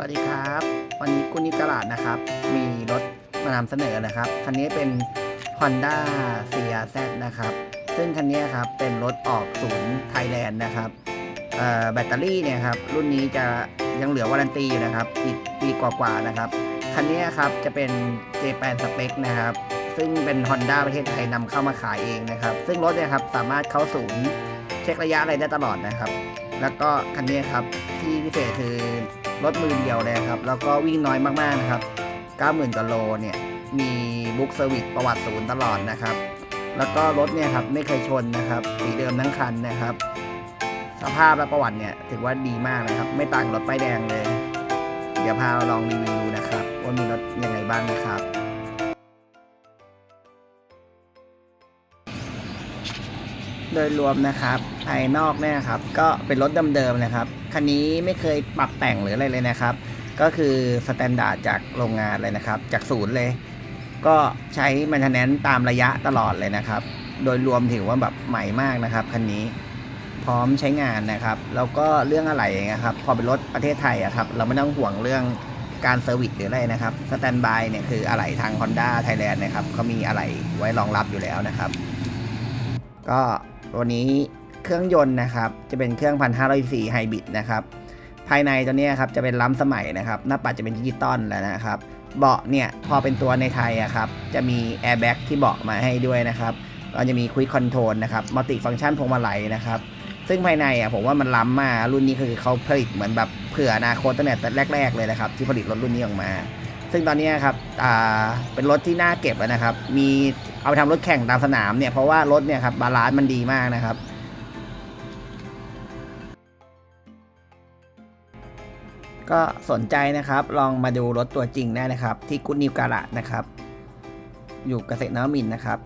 วัสดีครับ วันนี้กุนิกลาดนะครับ มีรถมานำเสนอนะครับ คันนี้เป็น Honda CRZ นะครับ ซึ่งคันนี้ครับเป็นรถออกศูนย์ไทยแลนด์นะครับแบตเตอรี่เนี่ยครับรุ่นนี้จะยังเหลือวารันตีอยู่นะครับ อีกปีกว่าๆนะครับ คันนี้ครับจะเป็น J8 สเปคนะครับ ซึ่งเป็น Honda ประเทศไทยนำเข้ามาขายเองนะครับ ซึ่งรถเนี่ยครับสามารถเข้าศูนย์เช็คระยะอะไรได้ตลอดนะครับ แล้วก็คันนี้ครับที่พิเศษคือ รถมือเดียวเลยครับ แล้วก็วิ่งน้อยมากๆนะครับ 90,000กว่าโลเนี่ย มีบุ๊กเซอร์วิสประวัติศูนย์ตลอดนะครับ แล้วก็รถเนี่ยครับไม่เคยชนนะครับสีเดิมทั้งคันนะครับ สภาพและประวัติเนี่ยถือว่าดีมากนะครับ ไม่ต่างรถป้ายแดงเลย เดี๋ยวพาเราลองรีวิวดูนะครับว่ามีรถยังไงบ้างนะครับโดยรวมนะครับายนอกเนี่ยครับก็เป็นรถเดิมๆนะครับคันนี้ไม่เคยปรับแต่งหรืออะไรเลยนะครับ ก็คือสแตนดาร์ดจากโรงงานเลยนะครับ จากศูนย์เลย ก็ใช้มันทนแนนตามระยะตลอดเลยนะครับ โดยรวมถือว่าแบบใหม่มากนะครับคันนี้พร้อมใช้งานนะครับ แล้วก็เรื่องอะไรอย่างเงี้ยครับ พอเป็นรถประเทศไทยอะครับ เราไม่ต้องห่วงเรื่องการเซอร์วิสหรืออะไรนะครับสแตนบายเนี่ยคืออะไหล่ทาง Honda Thailand นะครับเขามีอะไหล่ไว้รองรับอยู่แล้วนะครับ ก็ตัวนี้ เครื่องยนต์นะครับ จะเป็นเครื่อง 1,504ไฮบริดนะครับ ภายในตัวนี้ครับจะเป็นล้ำสมัยนะครับ หน้าปัดจะเป็นดิจิตอลแล้วนะครับ เบาะเนี่ยพอเป็นตัวในไทยอะครับ จะมีแอร์แบ็กที่เบาะมาให้ด้วยนะครับ ก็จะมีควิ c คอนโทรลนะครับ มัลติฟังก์ชันพวงมาลัยนะครับ ซึ่งภายในอะผมว่ามันล้ำมาก รุ่นนี้คือเขาผลิตเหมือนแบบเผื่ออนาคตตั้งแต่แรก ๆ เลยนะครับ ที่ผลิตรถรุ่นนี้ออกมา ซึ่งตอนนี้ครับ อ่า เป็นรถที่น่าเก็บนะครับ มีเอาไปทำรถแข่งตามสนามเนี่ย เพราะว่ารถเนี่ยครับบาลานซ์มันดีมากนะครับ ก็สนใจนะครับลองมาดูรถตัวจริงได้นะครับ ที่กุดนิวการะนะครับ อยู่เกษตรน้ำมินนะครับ